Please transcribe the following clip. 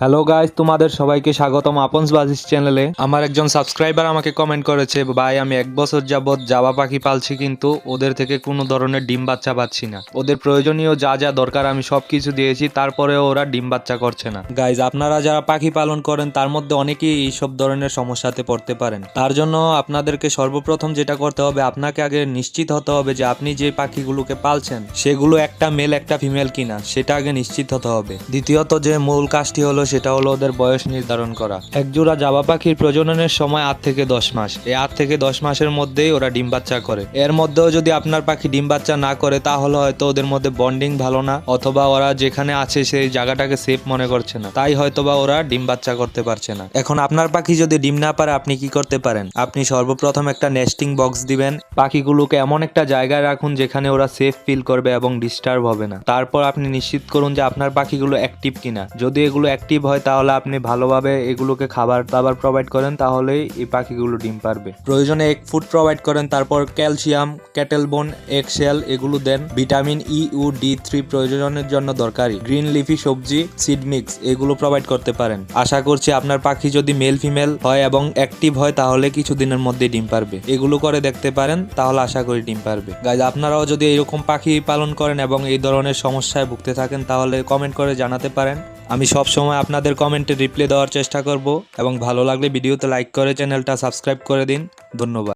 Hello guys তোমাদের সবাইকে স্বাগতম আপনস বাজিস চ্যানেলে আমার একজন সাবস্ক্রাইবার আমাকে কমেন্ট করেছে, ভাই, আমি এক বছর যাবৎ জাবা পাখি পালছি, কিন্তু ওদের থেকে কোনো ধরনের ডিম বাচ্চা পাচ্ছি না। ওদের প্রয়োজনীয় যা যা দরকার, আমি সব কিছু দিয়েছি, তারপরেও ওরা ডিম বাচ্চা করছে না। গাইজ আপনারা যারা পাখি পালন করেন, তার মধ্যে অনেকেই এইসব ধরনের সমস্যাতে পড়তে পারেন। তার জন্য আপনাদেরকে সর্বপ্রথম যেটা করতে হবে, আপনাকে আগে নিশ্চিত হতে হবে যে আপনি যে পাখিগুলোকে পালছেন, সেগুলো একটা মেল একটা ফিমেল কিনা, সেটা আগে নিশ্চিত হতে হবে। দ্বিতীয়ত যে মূল কাজটি হলো সেটা হলো ওদের বয়স নির্ধারণ করা। এক জোড়া জাবা পাখির প্রজননের সময় আট থেকে দশ মাস। এই আট থেকে দশ মাসের মধ্যেই ওরা ডিম বাচ্চা করে। এর মধ্যেও যদি আপনার পাখি ডিম বাচ্চা না করে, তাহলে হয়তো ওদের মধ্যে বন্ডিং ভালো না, অথবা ওরা যেখানে আছে সেই জায়গাটাকে সেফ মনে করছে না। তাই হয়তোবা ওরা ডিম বাচ্চা করতে পারছে না। এখন আপনার পাখি যদি ডিম না পারে, আপনি কি করতে পারেন? আপনি সর্বপ্রথম একটা নেস্টিং বক্স দিবেন। পাখিগুলোকে এমন একটা জায়গায় রাখুন যেখানে ওরা সেফ ফিল করবে এবং ডিস্টার্ব হবে না। তারপর আপনি নিশ্চিত করুন যে আপনার পাখিগুলো অ্যাক্টিভ কিনা। যদি এগুলো অ্যাক্টিভ হয়, তাহলে আপনি ভালোভাবে এগুলোকে খাবার দাবার প্রোভাইড করেন, তাহলেই এই পাখিগুলো ডিম পারবে। প্রয়োজনে এক ফুড প্রোভাইড করেন, তারপর ক্যালসিয়াম ক্যাটেল বোন এক্সেল এগুলো দেন। ভিটামিন ই ও ডি থ্রি প্রয়োজনের জন্য দরকারি। গ্রিন লিফি সবজি সিড মিক্স এগুলো প্রোভাইড করতে পারেন। আশা করছি আপনার পাখি যদি মেল ফিমেল হয় এবং অ্যাক্টিভ হয়, তাহলে কিছুদিনের মধ্যে ডিম পারবে। এগুলো করে দেখতে পারেন, তাহলে আশা করি ডিম পারবে। গাইজ আপনারাও যদি এরকম পাখি পালন করেন এবং এই ধরনের সমস্যায় ভুগতে থাকেন, তাহলে কমেন্ট করে জানাতে পারেন। আমি সব সময় আপনাদের কমেন্টে রিপ্লাই দেওয়ার চেষ্টা করব এবং ভালো লাগলে ভিডিওতে লাইক করে চ্যানেলটা সাবস্ক্রাইব করে দিন। ধন্যবাদ।